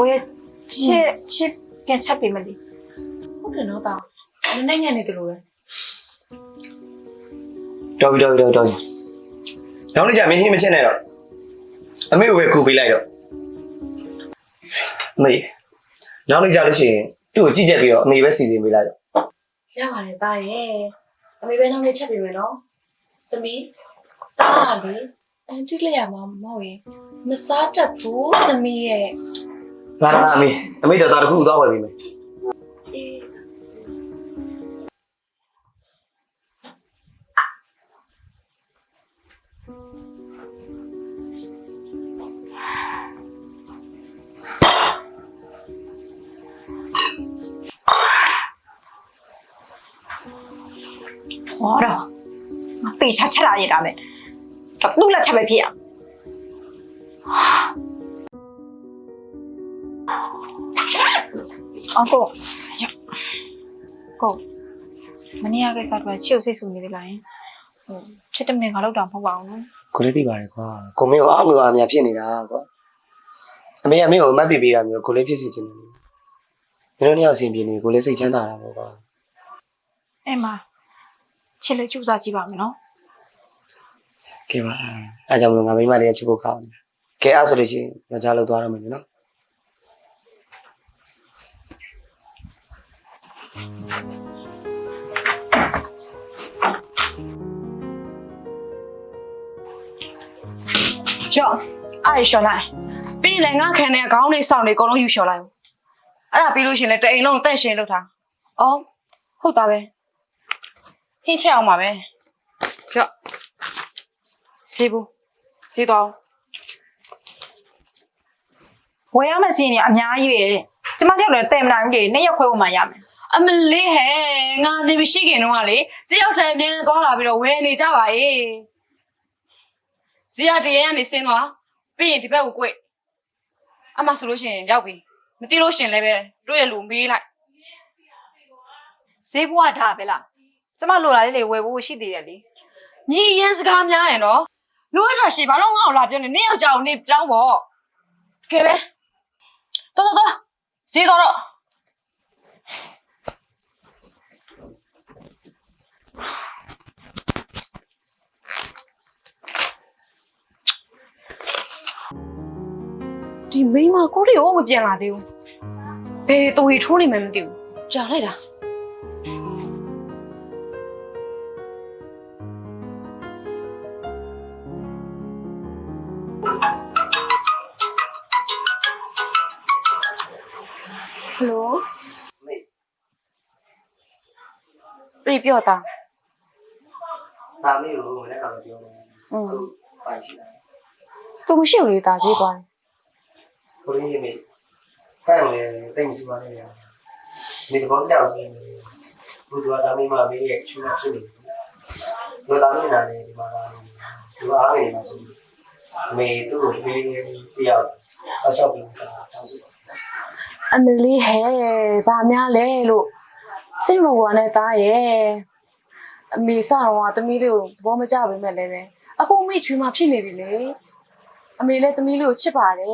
ကိုရဲ့ချစ်ချစ်ပြန်ချက်ပေးမလို့ဟုတ်တယ်နော်တာနည်းနည်းညံ့နေတယ်လို့ပဲတော်ပြီတော်ပြီတော်ပြီတော်ပြီနောက်နေ့ကျမင်းဟင်းမချက်နဲ့တော့အမေကိုပဲကူပေးလိုက်တော့အမေနောက်နေ့ကျလို့ရှိရင်သူ့ကိုကြည့်ချက်ပြီးတော့အမေပဲစီစဉ်ပေးလိုက်တော့ရပါတယ်တာရဲ့အမေပဲနောက်နေ့ချက်ပေးမယ်နော်သမီးတာလေအန်တီလေးရမှာမဟုတ်ရင်မစားတတ်ဘူးသမီးရဲ့ လာလာအမေအမေတော့တာတစ်ခုသွားဝယ်ပေးမယ်အေးဟောတော့မပေချချက်လာရတာပဲတော့သူ့လက်ချက်ပဲဖြစ်ရအောင် ကိုရောကိုမနေ့ကကိစ္စတော့ချစ်ကိုစိတ်ဆူနေသေးလားယင်ဟိုချစ်တမင်ငါလောက်တော့မဟုတ်ပါဘူးနော်ကိုလေးသိပါတယ်ကွာကိုမင်းကိုအားမလို့အားမများဖြစ်နေတာကွာအမေကမင်းကိုအမတ်ပြပေးတာမျိုးကိုလေးဖြစ်စီချင်တယ်မင်းတို့နှစ်ယောက်အဆင်ပြေနေကိုလေးစိတ်ချမ်းသာတာပေါ့ကွာအဲ့မှာချစ်လို့ကြိုးစားကြည့်ပါမယ်နော်ကဲပါအဲကြောင့်မလို့ငါမိမလေးကချစ်ဖို့ကောင်းတယ်ကဲအားဆိုလို့ရှိရင်ယောက်ျားလောက်သွားတော့မယ်နော် ရော့အားရလျှော်လိုက်ပြီးရင်လည်းငါခံတဲ့ခေါင်းလေးစောင့်နေအကုန်လုံးယူလျှော်လိုက်အဲ့ဒါပြီးလို့ရှရင်လည်းတအိမ်လုံးတန့်ရှင်လုပ်ထားအော်ဟုတ်တာပဲဟင်းချက်အောင်ပါပဲရော့စီဘူးစီတော့ဝယ်ရမယ့်စီးရင်တွေအများကြီးပဲကျမတယောက်လည်းတယ်မနိုင်ဘူးလေနှစ်ရက်ခွဲဖို့မှရမယ် အမလေးဟဲ့ငါနေမရှိခင်တော့ကလေတယောက်တည်းအမြဲတမ်းသွားလာပြီးတော့ဝယ်နေကြပါအေးဇီယာတရေကနေဆင်းသွားပြီးရင်ဒီဘက်ကို꿰အမဆိုလို့ရှိရင်ရောက်ပြီမသိလို့ရှရင်လည်းပဲတွေ့ရလူမေးလိုက်ဈေးဘွားထားပဲလားကျမလိုလာလေးလေဝယ်ဖို့ရှိသေးတယ်လေညီရင်စကားများရင်တော့လူရတာရှိဘာလို့ငါ့ကိုလာပြောနေနေယောက်ျားကိုနေတောင်းပေါ့ကဲပဲတော်တော်တော်ဈေးတော်တော့ ဒီမိန်းမကိုရီကိုမပြန်လာသေးဘူးဘယ်သွေထိုးနေမှမသိဘူးကြာလိုက်တာဟယ်လိုမေပြေပြောတာ ဒါမေကိုလည်းကတော့ပြောတယ်อืมပိုင်ရှိတယ်သူမရှိဘူးလေဒါဈေးသွားတယ်ကိုလေးမေခိုင်လေတိတ်မရှိပါနဲ့မေတော့ကြောက်နေတယ်ဘုရားဒါမေမမေရဲ့ချူနာဖြစ်နေတယ်ဘုရားဒါမေနာနေဒီမှာလာဒီအားနေမှာဆိုမေသူ့ကိုမေတယောက်ဆောက်ရှောက်ပြီးတာတောင်းစီအမလီဟဲ့ဗာများလဲလို့စိတ်မကွာနဲ့သားရဲ့ အမေဆောင်ကသမီးလေးကိုသဘောမကျပါပဲလဲပဲအခုအမေချွေးမဖြစ်နေပြီလေအမေလည်းသမီးလေးကိုချစ်ပါတယ်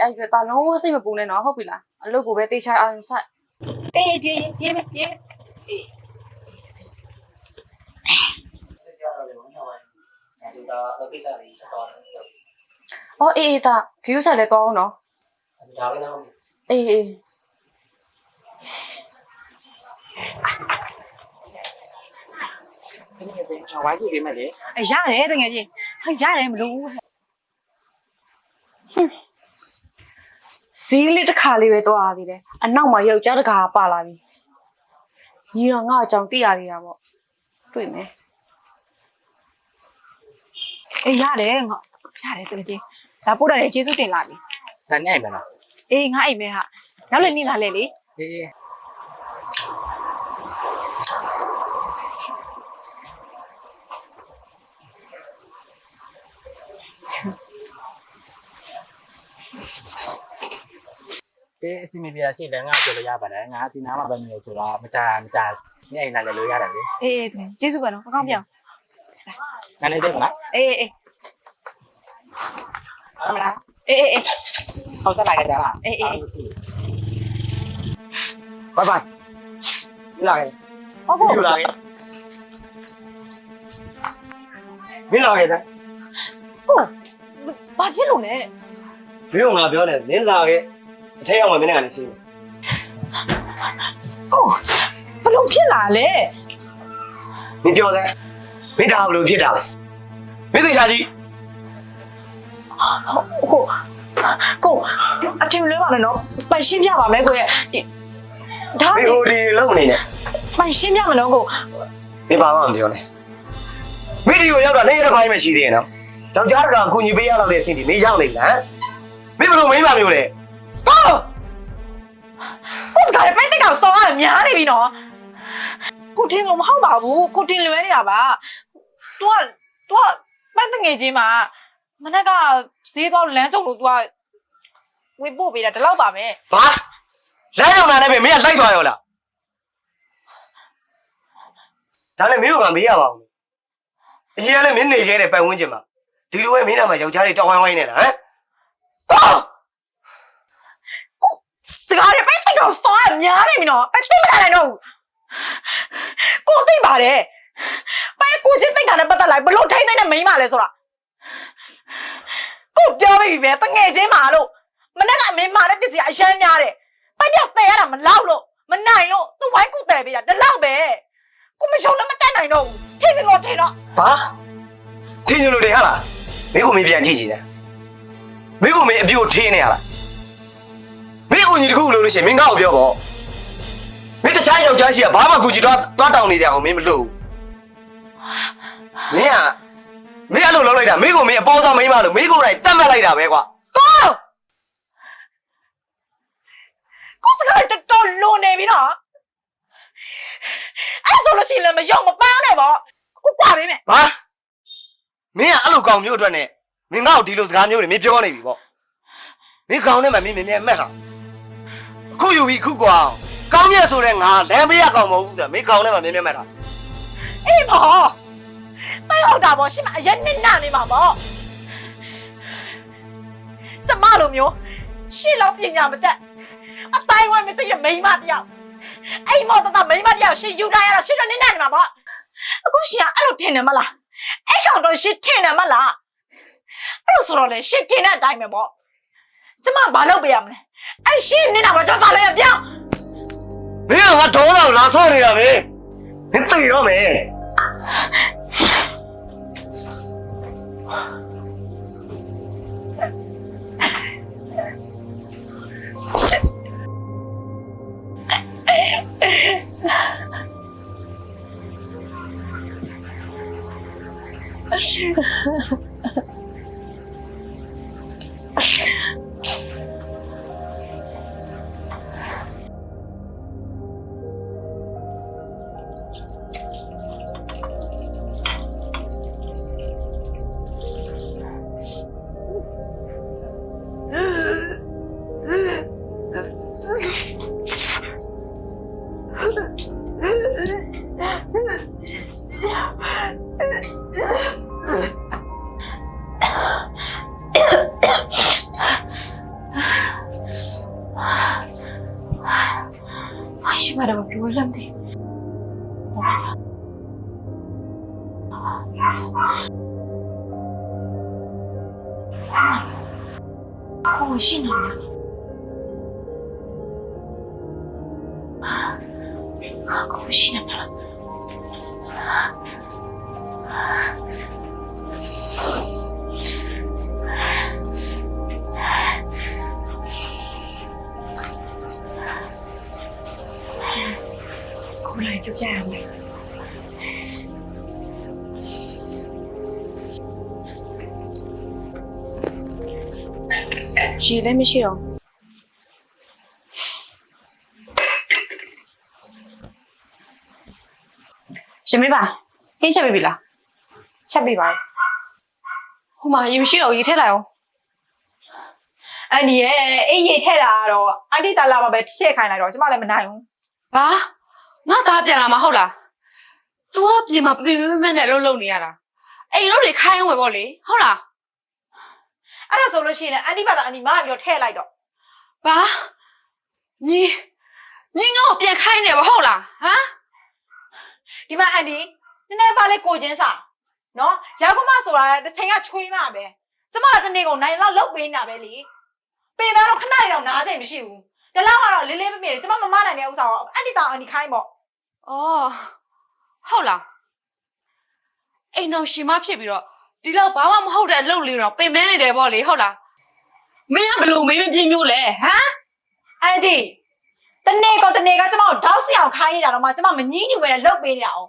အဲ့ဒါတာလုံးဝစိတ်မပူနဲ့နော်ဟုတ်ပြီလားအလုပ်ကိုပဲတေးချအောင်ဆက်အေးဒီဒီမဒီကြောက်ရတယ်ဘာလို့လဲဆိုတာအကိစ္စလေးဆက်သွားတယ်။အော်အေးအေးဒါဂယူးဆက်လဲသွားအောင်နော်ဒါပဲနော်။အေးအေး ဒီနေ့ပြင်ဝိုင်းကြည့်ပေးမယ်လေရတယ်တကယ်ကြီးဟာရတယ်မလို့ဘူးဟဲ့ဈေးလေးတစ်ခါလေးပဲသွားရသေးတယ်။အနောက်မှာယောက်ျားတစ်ခါပါလာပြီ။ညီတော့ငါ့အကြောင်းသိရသေးတာပေါ့။တွေ့မယ်အေးရတယ်ငါရတယ်တကယ်ကြီးဒါပို့တယ်ကျေးဇူးတင်လာပြီဒါနဲ့မလားအေးငါအိမ်မဲဟာနောက်လည်းနေလာလေလေအေး ပေးအစီအမံပြရရှိလဲငါပြောလို့ရပါတယ်ငါဒီနားမှာပဲနေလို့ဆိုတော့မကြမကြနေအိမ်လာလည်းလို့ရတယ်လေအေးကျေးဇူးပါနော်မကောင်းပြောင်းငါလည်းတက်ပါလားအေးအေးအမလားအေးအေးအေးခေါင်းဆက်လိုက်ကြတာလားအေးအေးဘိုင်ဘိုင်လာခဲ့ဟုတ်ဟုတ်လာခဲ့မင်းလာခဲ့တာကိုဘာဖြစ်လို့လဲမင်းကငါပြောတယ်မင်းလာခဲ့ အထက်ရောက်မှမင်းနဲ့ကနေရှင်းကိုဘလို့ဖြစ်လာလဲမင်းပြောတယ်မင်းဒါဘယ်လိုဖြစ်တာလဲမင်းသိချာကြီးကိုကိုအထင်မလွဲပါနဲ့နော်ပိုင်ရှင်းပြပါမယ်ကိုရဲ့ဒီဒါမင်းဟိုဒီလုံနေနဲ့ပိုင်ရှင်းပြမလို့ကိုမင်းဘာမှမပြောနဲ့မင်းဒီကိုရောက်တာနေရတဲ့ဘိုင်းမှရှိသေးရဲ့နော်ယောက်ျားတကအကူညီပေးရတော့တဲ့အဆင့်ဒီနေရောက်နေလားမင်းဘယ်လိုမိမမျိုးလဲ တော့ကိုစကားလည်းပဲတက်ကောင်စောင်းရများနေပြီနော်ကိုတင်လို့မဟုတ်ပါဘူးကိုတင်လွဲနေတာပါသူကသူကပန်းတငယ်ချင်းမှာမနက်ကဈေးသွားလမ်းကြုံလို့သူကဝင်ပို့ပေးတာဒီလောက်ပါပဲဘာလမ်းရောက်လာနေပြီမင်းကလိုက်သွားရောလားဒါနဲ့မင်းတို့ကမေးရပါဘူးအရင်ကလည်းမင်းနေခဲ့တဲ့ပတ်ဝန်းကျင်မှာဒီလိုပဲမင်းနာမှာယောက်ျားတွေတောင်းဝိုင်းဝိုင်းနေတာဟမ်တော့ စကားလည်းပိုင်တက်ကောင်စောရများနေပြီနော်ပိုင်သိမလာနိုင်တော့ဘူးကိုသိပါတယ်ပိုင်ကိုချင်းသိတာနဲ့ပတ်သက်လိုက်ဘလို့ထိမ့်သိမ့်နဲ့မိန်းမလဲဆိုတာကိုပြောပြီပဲတငယ်ချင်းမှာလို့မနေ့ကအမင်းမာတဲ့ပစ္စည်းအရန်များတယ်ပိုင်တော့တည်ရတာမလောက်လို့မနိုင်လို့သူ့ဝိုင်းကူတည်ပေးတာဒီလောက်ပဲကိုမရှုံလည်းမတက်နိုင်တော့ဘူးထိစင်တော့ထိတော့ဘာထင်းညလို့တွေဟာလားမင်းကမင်းပြန်ကြည့်ကြည့်တယ်မင်းကမင်းအပြိုထင်းနေရလားမ င်းကိုကြီးတခုလို့လို့ရှိရင်မင်းငါ့ကိုပြောပေါ့မင်းတခြားယောက်ျားရှိကဘာမှကိုကြီးတော့သွားတောင်းနေကြအောင်မင်းမလို့မင်းကမင်းအဲ့လိုလုပ်လိုက်တာမင်းကမင်းအပေါ်ဆောင်မင်းမလို့မင်းကိုယ်တိုင်တတ်မှတ်လိုက်တာပဲကွာကိုကိုစကားတော်တော်လွန်နေပြီနော်အဲ့ဆိုလို့ရှိရင်လည်းမယုံမပန်းနဲ့ပေါ့ကိုကွာပေးမယ်ဘာမင်းကအဲ့လိုကောင်မျိုးအတွက်နဲ့မင်းငါ့ကိုဒီလိုစကားမျိုးတွေမင်းပြောနေပြီပေါ့မင်းကောင်နဲ့မှမင်းမင်းမြတ်တာအ ခုယူပြီးအခုကွာကောင်းမြတ်ဆိုတဲ့ငါလမ်းမေးရကောင်မဟုတ်ဘူးဆိုမင်းကောင်နဲ့မှမင်းမြတ်တာအေးပေါ့မဟုတ်တာပေါ့ရှင်မအရင်နဲ့နာနေမှာပေါ့ကျမလိုမျိုးရှင်းလောက်ပညာမတတ်အတိုင်းဝဲမသိရမိန်းမတယောက်အိမ်မောတတမိန်းမတယောက်ရှင်ယူလိုက်ရတာရှင်တော့နေနေမှာပေါ့အခုရှင်ကအဲ့လိုထင်တယ်မလားအဲ့ကောင်တော့ရှင်ထင်တယ်မလားအဲ့လိုဆိုတော့လေရှင်ထင်တဲ့အတိုင်းပဲပေါ့ကျမဘာလုပ်ပေးရမလဲ အဲ့ရှင်နေတာတော့ကျမလည်းပြောင်းမင်းကငါဒေါတော့လာဆော့နေတာပဲမင်းသိရောမယ် မှာကိုရှိနေမှာကိုလိုက်ကြည့်ကြရမယ်ရေလ ည်းမရှိတော့ရှင်မေးပါဟင်းချက်ပေးပြီလားချက်ပြပါဟိုမှာရေမရှိတော့ရေထည့်လိုက်အောင်အန်ဒီရဲ့အေးရိတ်ထက်တာကတော့အန်တီတာလာမှာပဲထည့်ခိုင်းလိုက်တော့ကျမလည်းမနိုင်ဘူးဘာငါသားပြန်လာမှာဟုတ်လား तू ကပြင်မှာပြပြပြပြနဲ့အလုပ်လုပ်နေရတာအိမ်လို့တွေခိုင်းဝယ်ပေါ့လေဟုတ်လားအဲ့ဒါဆိုလို့ရှိရင်လည်းအန်တီဘာသာအန်တီမကပြီးတော့ထည့်လိုက်တော့ဘာညီညီငါ့ကိုပြန်ခိုင်းနေပါဟုတ်လားဟမ် ဒီမှာအန်တီနည်းနည်းပါလေကိုချင်းစာနော်ရောက်ခမဆိုတာတစ်ချိန်ကချွေးမှပဲကျမကတနေ့ကုန်နိုင်လောက်လောက်ပေးနေတာပဲလေပင်တော့ခဏလေးတော့နားချိန်မရှိဘူးတလောက်ကတော့လေးလေးမမေ့တယ်ကျမမမနိုင်တဲ့ဥစ္စာကိုအန်တီတောင်အန်တီခိုင်းပေါ့အော်ဟုတ်လားအိမ်တော်ရှင်မဖြစ်ပြီးတော့ဒီလောက်ဘာမှမဟုတ်တဲ့အလုပ်လေးတော့ပင်မနေတယ်ဗောလေဟုတ်လားမင်းကဘယ်လိုမင်းမပြင်းမျိုးလဲဟမ်အန်တီ တနေ့ကောင်တနေ့ကကျမကိုတောက်စီအောင်ခိုင်းနေတာတော့မှကျမမငင်းညူပဲလောက်ပေးနေတာအောင်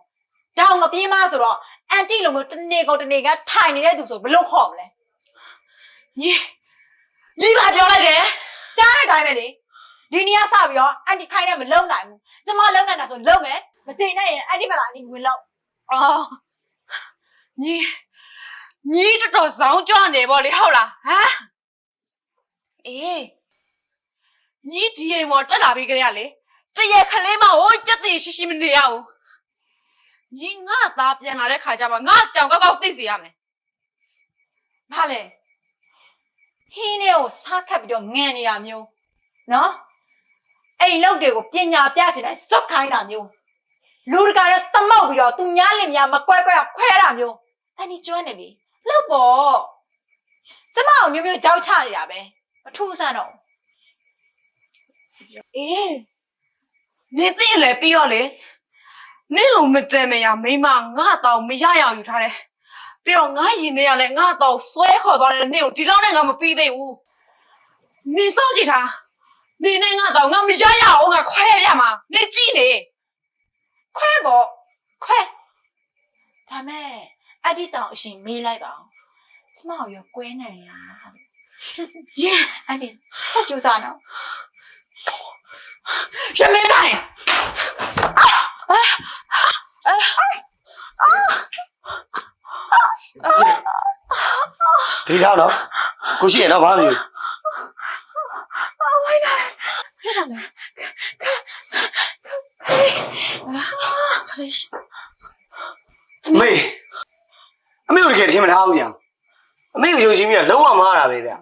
တောင်မပြေးမဆိုတော့အန်တီလိုမျိုးတနေ့ကောင်တနေ့ကထိုင်နေတဲ့သူဆိုဘယ်လိုခေါ်မလဲညီညီဘာပြောလိုက်တယ်ကြားတဲ့အတိုင်းပဲလေဒီနေ့ကစပြီးတော့အန်တီခိုင်းတယ်မလုံနိုင်ဘူးကျမလုံနိုင်တာဆိုလုံမယ်မတင်နိုင်ရင်အန်တီမလာအန်တီဝင်လောက်အော်ညီညီတော်တော်ဇောင်းကြွနေဗောလေဟုတ်လားဟမ်အေး ညီဒီအိမ်မော်တက်လာပြီးကြရလေတရခလေးမဟိုကြက်တင်ရှိရှိမနေရဘူးညီငါသားပြန်လာတဲ့ခါကျမှငါကြောင်ကောက်ကောက်သိစေရမယ်ဘာလဲဟင်းလေးကိုစားခတ်ပြီးတော့ငံနေတာမျိုးနော်အိမ်လောက်တွေကိုပညာပြချင်တိုင်းစွတ်ခိုင်းတာမျိုးလူတကာနဲ့တမောက်ပြီးတော့သူများလင်များမကွဲကွဲတော့ခွဲတာမျိုးအန်ဒီကျွမ်းနေပြီလောက်ပေါ့ကျမအောင်မျိုးမျိုးကြောက်ချနေတာပဲမထူးဆန်းတော့ အေးနင်သိလေပြီးတော့လေနင်လိုမတန်မရမိမငါတော့မရရအောင်ယူထားတယ်ပြီးတော့ငါရင်ထဲကလည်းငါတော့ဆွဲခေါ်သွားတဲ့နင်ကိုဒီလောက်နဲ့ငါမပြီးသေးဘူးနင်စောင့်ကြည့်ထားနင်နဲ့ငါတော့ငါမရရအောင်ငါခွဲရမှာနင်ကြည့်နေခွဲပေါ့ခွဲဒါမဲ့အကြည့်တောင်အရှင်မေးလိုက်ပါအောင်ကျမကိုရောကွဲနိုင်လား耶，အဲ့ဒီဆက်ကြိုးစားနော် ရှင်မင်းပိုင်ဒီထားတော့ကိုရှိရတော့ဘာမလို့ဆိုလို့ရှိအမေအမေတို့တကယ်ထင်မထားဘူးဗျာအမေကိုယုံကြည်မိတာလုံးဝမားတာပဲဗျာ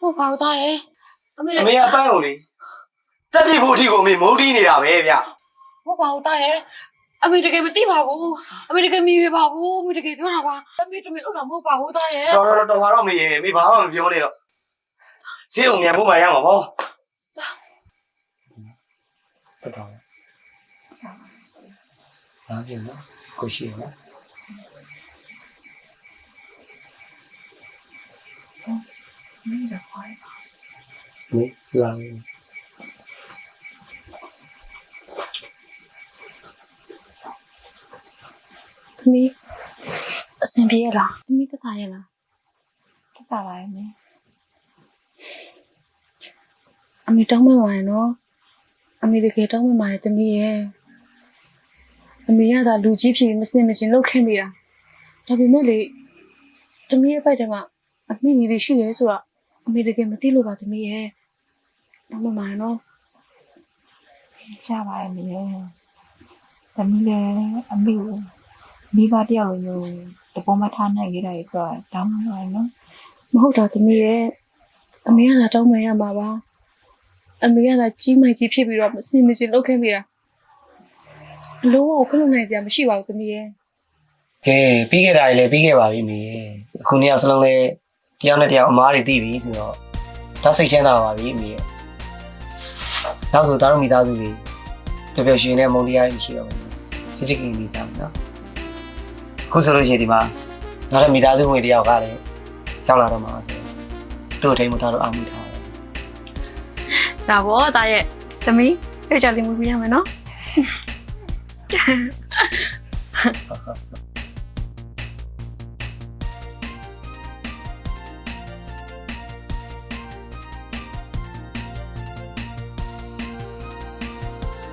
ဟိုဘာလို့သားရဲ့အမေအမေကပန်းကိုလေ တက်ပြစ်ဖို့အထိကိုအမေမုန်းတီးနေတာပဲဗျမဟုတ်ပါဘူးတားရဲ့အမေတကယ်မသိပါဘူးအမေတကယ်မရွေးပါဘူးအမေတကယ်ပြောတာပါအမေတမင်လောက်တာမဟုတ်ပါဘူးတားရဲ့တော်တော်တော်တော်ပါတော့မေရေမေဘာမှမပြောနဲ့တော့ဈေးအောင်မြန်ဖို့မှရမှာပေါ့ပတ်တော်နားပြန်နော်ကိုရှိရနော်မိရပါရဲ့မိလာနေ သမီးအဆင်ပြေရလားသမီးတက်တာရလားတက်ပါပါရဲ့မင်းအမေတောင်းမပါနဲ့နော်အမေတကယ်တောင်းမပါနဲ့သမီးရဲ့အမေကသာလူကြီးဖြစ်ပြီးမစင်မစင်လှုပ်ခင်းနေတာဒါပေမဲ့လေသမီးရဲ့ဘက်ထဲမှာအမေကြီးတွေရှိရဲဆိုတော့အမေတကယ်မသိလို့ပါသမီးရဲ့တောင်းမပါနဲ့နော်ရပါရဲ့မင်းသမီးလည်းအမေကို မိဘတယောက်လိုမျိုးတပေါ်မထားနိုင်ကြတဲ့အတွက်တောင်းပါရနော်မဟုတ်တာသမီးရဲ့အမေကသာတောင်းမရမှာပါအမေကသာကြီးမိုက်ကြီးဖြစ်ပြီးတော့မစင်မစင်လှုပ်ခင်းနေတာအလုံးဝခလုံးနိုင်စရာမရှိပါဘူးသမီးရဲ့ကဲပြီးခဲ့တာတွေလည်းပြီးခဲ့ပါပြီမေအခုနေ့ကစလုံးလဲတယောက်နဲ့တယောက်အမားတွေသိပြီဆိုတော့ဒါစိတ်ချမ်းသာပါပြီမေနောက်ဆိုသားတို့မိသားစုတွေပျော်ပျော်ရွှင်ရွှင်နဲ့မုန်းတရားတွေရှိတော့မယ်ချစ်ချစ်ခင်ခင်နေကြမယ်နော်အ ခုဆိုလို့ရှိရင်ဒီမှာနောက်တဲ့မိသားစုဝင်တယောက်ကလည်းရောက်လာတော့မှာဆိုတော့သူ့အထိန်မသားတော့အာမှုထားတယ်ဒါပေါ့တာရဲ့သမီးပြေချာလေးမူပြရမယ်နော်